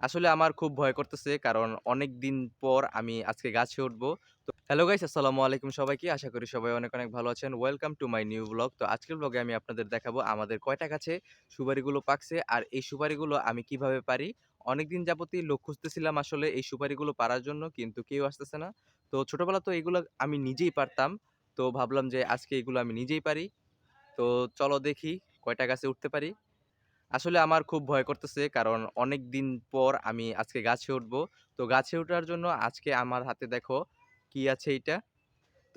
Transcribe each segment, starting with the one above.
আসলে আমার খুব ভয় করতেছে কারণ অনেক দিন পর আমি আজকে গাছে উঠবো। তো হ্যালো গাইস আসসালামু আলাইকুম সবাইকে। আশা করি সবাই অনেক, অনেক ভালো আছেন। Welcome to my new blog. তো আজকের ব্লগে আমি আপনাদের দেখাবো আমাদের কয়টা গাছে সুপারিগুলো পাকছে আর এই সুপারিগুলো আমি কীভাবে পারি। অনেকদিন যাবতই লোক খুঁজতেছিলাম আসলে এই সুপারিগুলো পারার জন্য কিন্তু কেউ আসতেছে না। তো ছোটবেলা তো এগুলো আমি নিজেই পারতাম। তো ভাবলাম যে আজকে এগুলো আমি নিজেই পারি। তো চলো দেখি কয়টা গাছে উঠতে পারি। আসলে আমার খুব ভয় করতেছে কারণ অনেক দিন পর আমি আজকে গাছে উঠবো। তো গাছে ওঠার জন্য আজকে আমার হাতে দেখো কি আছে এইটা।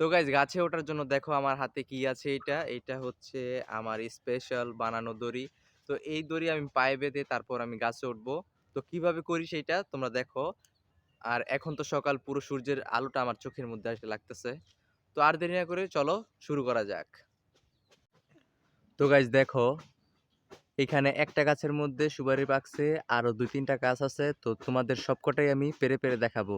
তো গাইস গাছে ওঠার জন্য দেখো আমার হাতে কি আছে এইটা। এইটা হচ্ছে আমার স্পেশাল বানানো দড়ি। তো এই দড়ি আমি পায়ে বেঁধে তারপর আমি গাছে উঠবো। তো কীভাবে করি সেইটা তোমরা দেখো। আর এখন তো সকাল, পুরো সূর্যের আলোটা আমার চোখের মধ্যে এসে লাগতেছে। তো আর দেরি না করে চলো শুরু করা যাক। তো গাইস দেখো এখানে একটা গাছের মধ্যে সুপারি পাকছে আরও দুই তিনটা গাছ আছে। তো তোমাদের সবকটাই আমি পেরে, পেরে দেখাবো।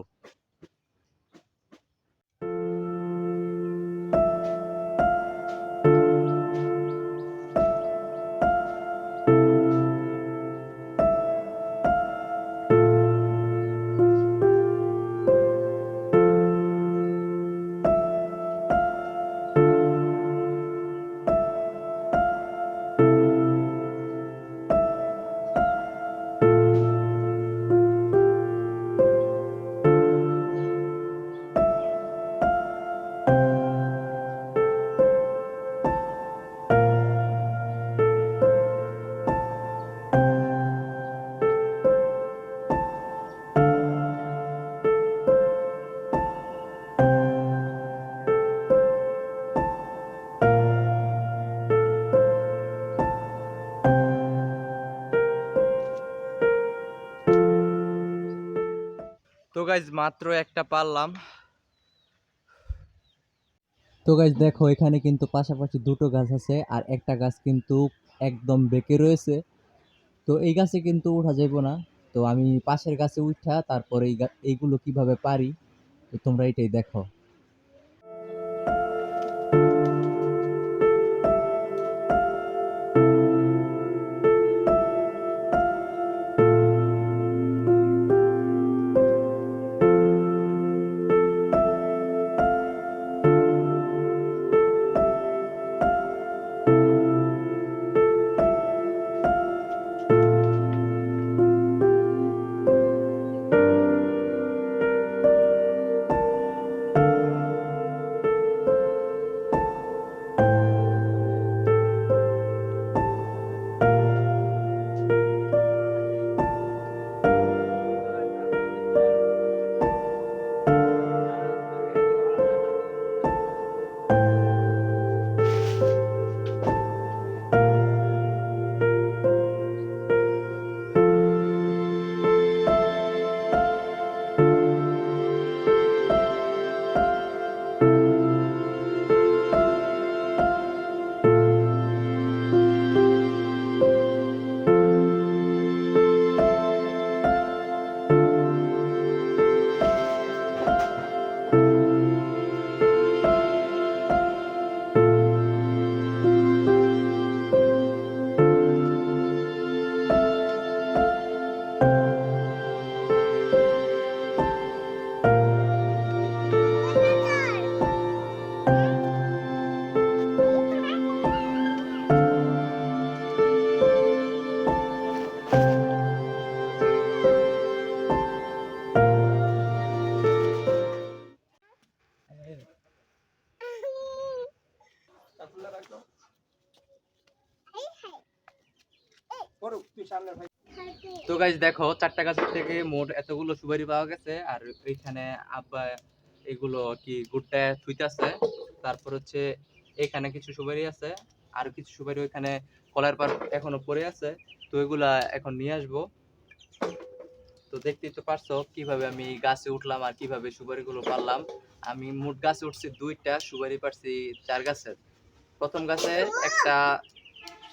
তো গাইস মাত্র একটা পারলাম। তো গাছ দেখো, এখানে কিন্তু পাশাপাশি দুটো গাছ আছে, আর একটা গাছ কিন্তু একদম বেঁকে রয়েছে। তো এই গাছে কিন্তু উঠা যাইব না। তো আমি পাশের গাছে উঠা, তারপরে এই এইগুলো কীভাবে পারি, তো তোমরা এটাই দেখো। তো গাইস দেখো, চারটা গাছের থেকে মোট এতগুলো সুপারি পাওয়া গেছে, আর এইখানে আব্বা এগুলো কি গুড়টা থুইতাছে। তারপর হচ্ছে এখানে কিছু সুপারি আছে, আর কিছু সুপারি ওইখানে কলার পার এখনও পড়ে আছে, তো এগুলা এখন নিয়ে আসব। তো দেখতেই তো পারছ কীভাবে আমি গাছে উঠলাম আর কীভাবে সুপারিগুলো পারলাম। আমি মোট গাছে উঠছি দুইটা, সুপারি পারছি চার গাছের। প্রথম গাছে একটা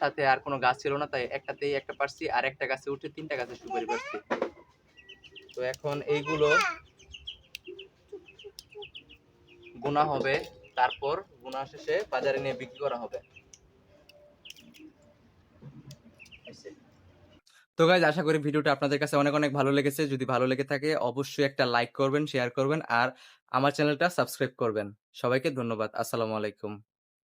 সাথে আর কোনো গাছ ছিল না, তাই একটাতেই একটা পারছি আর একটা গাছে উঠে তিনটা গাছে সুপারি পারছি। তো এখন এইগুলো গুণা হবে, তারপর গুণা শেষে বাজারে নিয়ে বিক্রি করা হবে। তো গাইজ আশা করি ভিডিওটা আপনাদের কাছে অনেক অনেক ভালো লেগেছে। যদি ভালো লেগে থাকে, অবশ্যই একটা লাইক করবেন শেয়ার করবেন, আর আমার চ্যানেলটা সাবস্ক্রাইব করবেন। সবাইকে ধন্যবাদ। আসসালামু আলাইকুম।